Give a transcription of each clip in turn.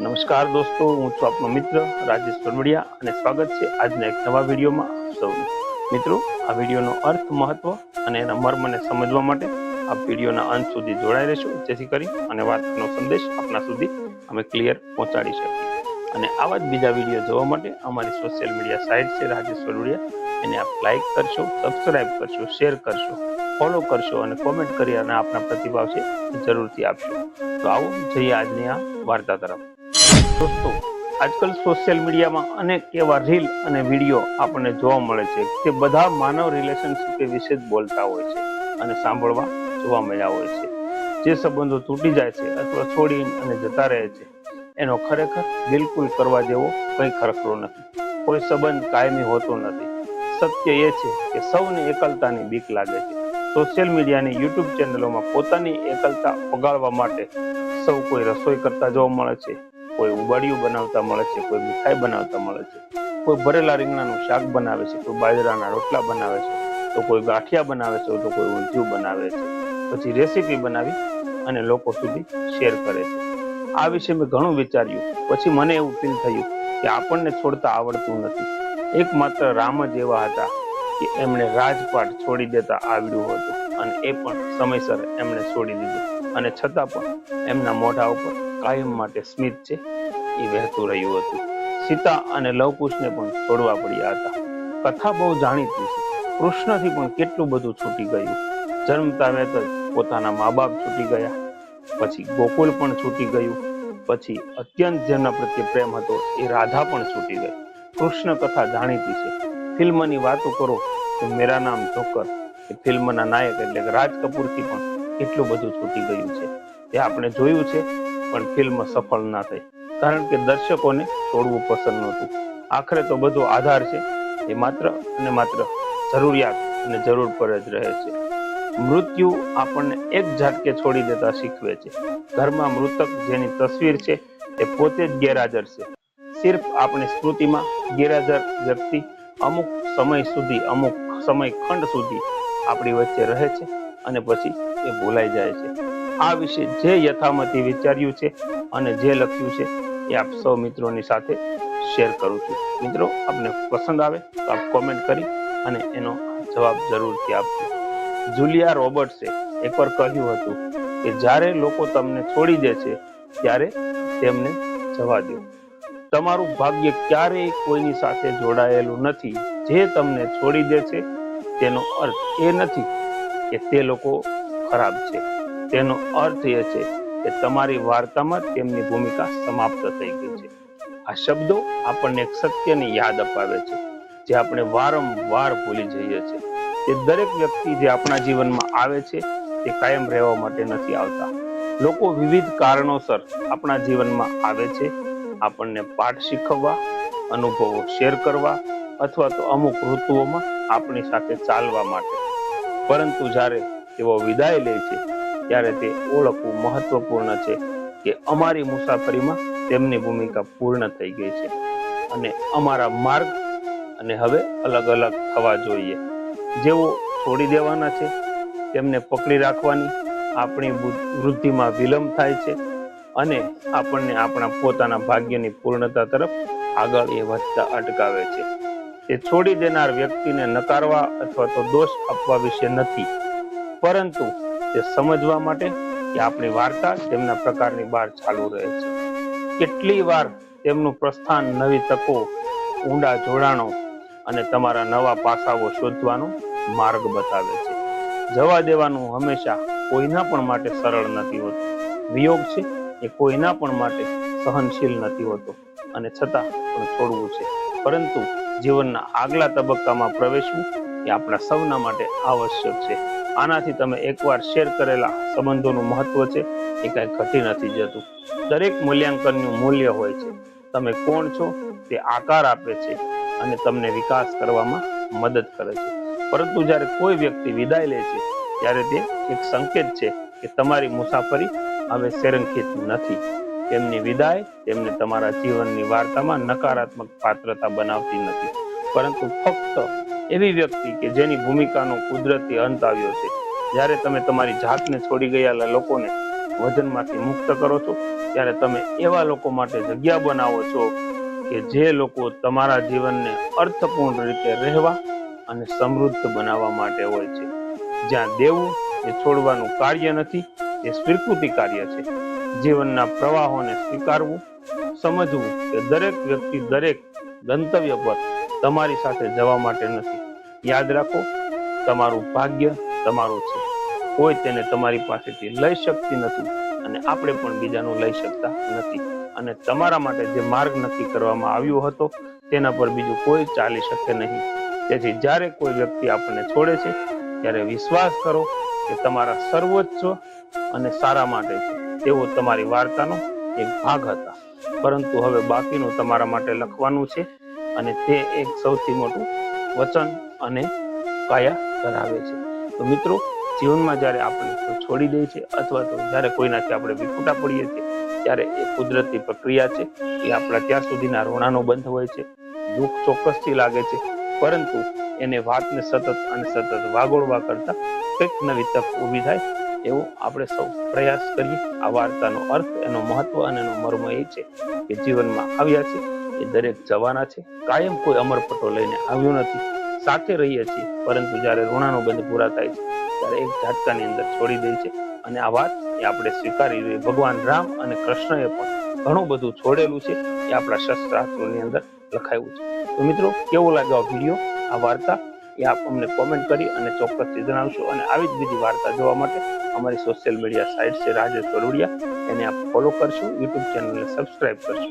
નમસ્કાર દોસ્તો, હું છું આપનો મિત્ર રાજેશ પરવડિયા અને સ્વાગત છે આજના એક નવા વિડીયોમાં સૌનું. મિત્રો, આ વિડીયોનો અર્થ મહત્વ અને એના મર્મને સમજવા માટે આ વિડીયોના અંત સુધી જોડાઈ રહેશો. જેથી કરી અને વાતનો સંદેશ આપના સુધી અમે ક્લિયર પહોંચાડી શકીએ. અને આવા જ બીજા વીડિયો જોવા માટે અમારી સોશિયલ મીડિયા સાઇટ છે રાજેશ પરવડિયા એને આપ લાઇક કરશો, સબસ્ક્રાઇબ કરશો, શેર કરશો, ફોલો કરશો અને કોમેન્ટ કરી અને આપના પ્રતિભાવ છે જરૂરથી આપશો. તો આવો જઈએ આજની આ વાર્તા તરફ. દોસ્તો, આજકાલ સોશિયલ મીડિયામાં અનેક એવા રીલ અને વીડિયો આપણને જોવા મળે છે તે બધા માનવ રિલેશનશિપ વિશે જ બોલતા હોય છે અને સાંભળવા જોવા મળ્યા હોય છે. જે સંબંધો તૂટી જાય છે અથવા છોડી અને જતા રહે છે, એનો ખરેખર બિલકુલ કરવા જેવો કંઈ ખરખરો નથી. કોઈ સંબંધ કાયમી હોતો નથી. સત્ય એ છે કે સૌને એકલતાની બીક લાગે છે. સોશિયલ મીડિયાની યુટ્યુબ ચેનલોમાં પોતાની એકલતા ઓગાળવા માટે સૌ કોઈ રસોઈ કરતા જોવા મળે છે. કોઈ ઉબાડિયું બનાવતા મળે છે, કોઈ મીઠાઈ બનાવતા મળે છે, કોઈ ભરેલા રીંગણાનું શાક બનાવે છે, કોઈ બાજરાના રોટલા બનાવે છે, તો કોઈ ગાંઠિયા બનાવે છે, તો કોઈ ઊંધિયું બનાવે છે. પછી રેસીપી બનાવી અને લોકો સુધી શેર કરે છે. આ વિશે મેં ઘણું વિચાર્યું. પછી મને એવું ફીલ થયું કે આપણને છોડતા આવડતું નથી. એકમાત્ર રામ જ એવા હતા કે એમણે રાજપાટ છોડી દેતા આવડ્યું હતું અને એ પણ સમયસર એમણે છોડી દીધું. અને છતાં પણ એમના મોઢા ઉપર કાયમ માટે સ્મિત છે, એ વહેતું રહ્યું હતું. સીતા અને લવકુશને પણ છોડવા પડ્યા હતા. કથા બહુ જાણીતી છે કૃષ્ણથી પણ કેટલું બધું છૂટી ગયું. જન્મતા વેત જ પોતાના મા બાપ છૂટી ગયા. પછી ગોકુલ પણ છૂટી ગયું. પછી અત્યંત જેમના પ્રત્યે પ્રેમ હતો, એ રાધા પણ છૂટી ગઈ. કૃષ્ણ કથા જાણીતી છે. ફિલ્મની વાતો કરો તો મેરા નામ જોકર. એ ફિલ્મના નાયક એટલે કે રાજ કપૂરથી પણ કેટલું બધું છૂટી ગયું છે. તે આપણે જોયું છે. પણ ફિલ્મ સફળ ના થઈ. કારણ કે દર્શકોને છોડવું પસંદ નહોતું. આખરે તો બધો આધાર છે. એ માત્ર અને માત્ર જરૂરિયાત અને જરૂર પર જ રહે છે. મૃત્યુ આપણને એક ઝાટકે છોડી દેતા શીખવે છે. ઘરમાં મૃતક જેની તસવીર છે એ પોતે જ ગેરહાજર છે. સિર્ફ આપણી સ્મૃતિમાં ગેરહાજર વ્યક્તિ અમુક સમય સુધી, અમુક સમય ખંડ સુધી આપણી વચ્ચે રહે છે અને પછી એ ભૂલાઈ જાય છે. આ વિશે જે યથામતી વિચાર્યું છે અને જે લખ્યું છે એ આપ સૌ મિત્રોની સાથે શેર કરું છું. મિત્રો, આપને પસંદ આવે તો આપ કોમેન્ટ કરી અને એનો જવાબ જરૂરથી આપજો. જુલિયા રોબર્ટ્સે એકવાર કહ્યું હતું કે જ્યારે લોકો તમને છોડી દે છે, ત્યારે તેમને જવા દો. તમારું ભાગ્ય ક્યારેય કોઈની સાથે જોડાયેલું નથી. જે તમને છોડી દે છે, તેનો અર્થ એ નથી કે તે લોકો ખરાબ છે. તેનો અર્થ એ છે કે તમારી વાર્તામાં તેમની ભૂમિકા સમાપ્ત થઈ ગઈ છે. આ શબ્દો આપણને એક સત્યની યાદ અપાવે છે, જે આપણે વારંવાર ભૂલી જઈએ છીએ તે દરેક વ્યક્તિ જે આપણા જીવનમાં આવે છે તે કાયમ રહેવા માટે નથી આવતા. લોકો વિવિધ કારણોસર આપણા જીવનમાં આવે છે. આપણને પાઠ શીખવવા, અનુભવો શેર કરવા અથવા તો અમુક ઋતુઓમાં આપણી સાથે ચાલવા માટે. પરંતુ જ્યારે તેઓ વિદાય લે છે ત્યારે તે ઓળખવું મહત્વપૂર્ણ છે કે અમારી મુસાફરીમાં તેમની ભૂમિકા પૂર્ણ થઈ ગઈ છે. અને અમારા માર્ગ અને હવે અલગ અલગ થવા જોઈએ. જેઓ છોડી દેવાના છે, તેમને પકડી રાખવાની આપણી વૃદ્ધિમાં વિલંબ થાય છે અને આપણને આપણા પોતાના ભાગ્યની પૂર્ણતા તરફ આગળ એ વધતા અટકાવે છે. તે છોડી દેનાર વ્યક્તિને નકારવા અથવા તો દોષ આપવા વિશે નથી. પરંતુ તે સમજવા માટે કે આપણી વાર્તા તેમના પ્રકારની બહાર ચાલુ રહે છે. કેટલી વાર તેમનું પ્રસ્થાન નવી તકો, ઊંડા જોડાણો અને તમારા નવા પાસાઓ શોધવાનો માર્ગ બતાવે છે. જવા દેવાનું હંમેશા કોઈના પણ માટે સરળ નથી હોતું. વિયોગ છે એ કોઈના પણ માટે સહનશીલ નથી હોતો અને છતાં પણ છોડવું છે. પરંતુ જીવનના આગલા તબક્કામાં પ્રવેશવું એ આપણા સૌના માટે આવશ્યક છે. આનાથી તમે એકવાર શેર કરેલા સંબંધોનું મહત્વ છે, એ કાંઈ ઘટી નથી જતું. દરેક મૂલ્યાંકનનું મૂલ્ય હોય છે. તમે કોણ છો, તે આકાર આપે છે અને તમને વિકાસ કરવામાં મદદ કરે છે. પરંતુ જ્યારે કોઈ વ્યક્તિ વિદાય લે છે, ત્યારે તે એક સંકેત છે કે તમારી મુસાફરી હવે સેરંખિત નથી. તેમની વિદાય તેમને તમારા જીવનની વાર્તામાં નકારાત્મક પાત્રતા બનાવતી નથી. પરંતુ ફક્ત એવી વ્યક્તિ કે જેની ભૂમિકાનો કુદરતી અંત આવ્યો છે. જ્યારે તમે તમારી જાતને છોડી ગયેલા લોકોને વજનમાંથી મુક્ત કરો છો, ત્યારે તમે એવા લોકો માટે જગ્યા બનાવો છો કે જે લોકો તમારા જીવનને અર્થપૂર્ણ રીતે રહેવા અને સમૃદ્ધ બનાવવા માટે હોય છે. જ્યાં દેવું એ છોડવાનું કાર્ય નથી, એ સ્વીકૃતિ કાર્ય છે. જીવનના પ્રવાહોને સ્વીકારવું, સમજવું કે દરેક વ્યક્તિ દરેક ગંતવ્ય પર તમારી સાથે જવા માટે નથી. યાદ રાખો, તમારું ભાગ્ય તમારું છે. કોઈ તેને તમારી પાસેથી લઈ શકતી નથી અને આપણે પણ બીજાનું લઈ શકતા નથી. અને તમારા માટે જે માર્ગ નક્કી કરવામાં આવ્યો હતો, તેના પર બીજું કોઈ ચાલી શકે નહીં. તેથી જ્યારે કોઈ વ્યક્તિ આપણને છોડે છે, ત્યારે વિશ્વાસ કરો કે તમારા સર્વોચ્ચ અને સારા માટે છે. તેઓ તમારી વાર્તાનો એક ભાગ હતા. પરંતુ હવે બાકીનું તમારા માટે લખવાનું છે અને તે એક સૌથી મોટું વચન અને કાયા ધરાવે છે. તો મિત્રો, જીવનમાં જ્યારે આપણે છોડી દે છે અથવા તો જ્યારે કોઈનાથી આપણે વિખૂટા પડીએ છીએ, ત્યારે એ કુદરતી પ્રક્રિયા છે. એ આપણા ત્યાં સુધીના રોણાનો બંધ હોય છે. દુઃખ ચોક્કસથી લાગે છે. પરંતુ એને વાતને સતત અને સતત વાગોળવા કરતા કંઈક નવી તક ઊભી થાય એવો આપણે સૌ પ્રયાસ કરીએ. આ વાર્તાનો અર્થ, એનો મહત્વ અને એનો મર્મ એ છે કે જીવનમાં આવ્યા છે એ દરેક જવાના છે. કાયમ કોઈ અમરપટો લઈને આવ્યો નથી. સાથે રહીએ છીએ, પરંતુ જ્યારે ઋણાનો બંધ પૂરા થાય છે, ત્યારે એક ઝાટકાની અંદર છોડી દે છે. અને આ વાત એ આપણે સ્વીકારી જોઈએ ભગવાન રામ અને કૃષ્ણએ પણ ઘણું બધું છોડેલું છે એ આપણા શસ્ત્રાસ્ત્રોની અંદર લખાયું છે. તો મિત્રો, કેવો લાગ્યો આ વીડિયો, આ વાર્તા? એ આપ અમને કોમેન્ટ કરી અને ચોક્કસથી જણાવશો અને આવી જ બીજી વાર્તા જોવા માટે અમારી સોશિયલ મીડિયા સાઇટ છે રાજેશ વરુડિયા. એને આપ ફોલો કરશો યુટ્યુબ ચેનલને સબસ્ક્રાઇબ કરશો.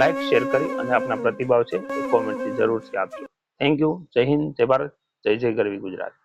લાઇક શેર કરી અને આપના પ્રતિભાવ છે એ કોમેન્ટથી જરૂરથી આપજો. થેન્ક યુ જય હિન્દ, જય ભારત, જય જય ગરવી ગુજરાત.